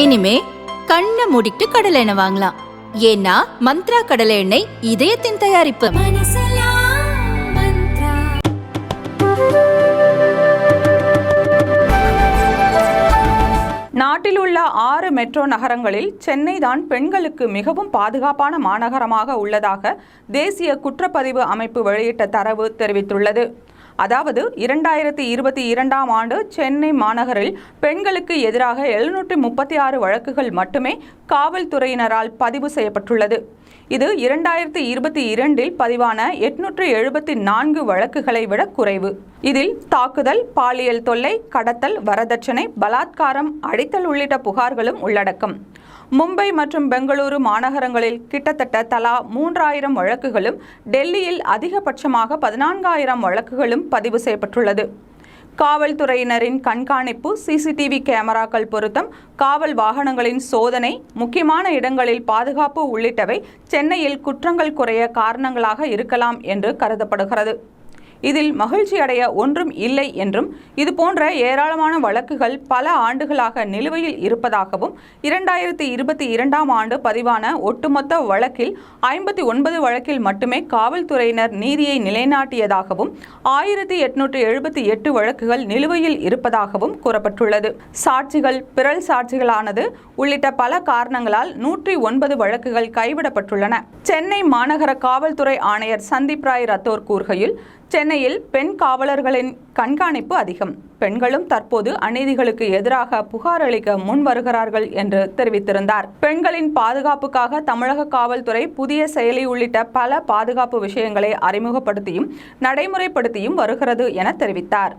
இனிமே கண்ணை மூடிட்டு கடலை எண்ணெய் வாங்கலாம். ஏன்னா மந்த்ரா கடலை எண்ணெய் இதயத்தின் தயாரிப்பு. நாட்டில் உள்ள ஆறு மெட்ரோ நகரங்களில் சென்னை தான் பெண்களுக்கு மிகவும் பாதுகாப்பான மாநகரமாக உள்ளதாக தேசிய குற்றப்பதிவு அமைப்பு வெளியிட்ட தரவு தெரிவித்துள்ளது. அதாவது இரண்டாயிரத்தி இருபத்தி இரண்டாம் ஆண்டு சென்னை மாநகரில் பெண்களுக்கு எதிராக எழுநூற்றி முப்பத்தி ஆறு வழக்குகள் மட்டுமே காவல்துறையினரால் பதிவு செய்யப்பட்டுள்ளது. இது இரண்டாயிரத்தி இருபத்தி இரண்டில் பதிவான எட்நூற்று எழுபத்தி நான்கு வழக்குகளை விட குறைவு. இதில் தாக்குதல் பாலியல் தொல்லை கடத்தல் வரதட்சணை பலாத்காரம் அடித்தல் உள்ளிட்ட புகார்களும் உள்ளடக்கம். மும்பை மற்றும் பெங்களூரு மாநகரங்களில் கிட்டத்தட்ட தலா மூன்றாயிரம் வழக்குகளும் டெல்லியில் அதிகபட்சமாக பதினான்காயிரம் வழக்குகளும் பதிவு செய்யப்பட்டுள்ளது. காவல்துறையினரின் கண்காணிப்பு சிசிடிவி கேமராக்கள் பொருத்தம் காவல் வாகனங்களின் சோதனை முக்கியமான இடங்களில் பாதுகாப்பு உள்ளிட்டவை சென்னையில் குற்றங்கள் குறைய காரணங்களாக இருக்கலாம் என்று கருதப்படுகிறது. இதில் மகிழ்ச்சி அடைய ஒன்றும் இல்லை என்றும் இதுபோன்ற ஏராளமான வழக்குகள் பல ஆண்டுகளாக நிலுவையில் இருப்பதாகவும் இரண்டாயிரத்தி இருபத்தி இரண்டாம் ஆண்டு பதிவான ஒட்டுமொத்த வழக்கில் ஐம்பத்தி ஒன்பது வழக்கில் மட்டுமே காவல்துறையினர் நீதியை நிலைநாட்டியதாகவும் ஆயிரத்தி எட்நூற்று எழுபத்தி எட்டு வழக்குகள் நிலுவையில் இருப்பதாகவும் கூறப்பட்டுள்ளது. சாட்சிகள் பிறல் சாட்சிகளானது உள்ளிட்ட பல காரணங்களால் நூற்றி ஒன்பது வழக்குகள் கைவிடப்பட்டுள்ளன. சென்னை மாநகர காவல்துறை ஆணையர் சந்தீப் ராய் ரத்தோர் கூறுகையில் சென்னையில் பெண் காவலர்களின் கண்காணிப்பு அதிகம். பெண்களும் தற்போது அநீதிகளுக்கு எதிராக புகார் அளிக்க முன் வருகிறார்கள் என்று தெரிவித்திருந்தார். பெண்களின் பாதுகாப்புக்காக தமிழக காவல்துறை புதிய செயலி உள்ளிட்ட பல பாதுகாப்பு விஷயங்களை அறிமுகப்படுத்தியும் நடைமுறைப்படுத்தியும் வருகிறது என தெரிவித்தார்.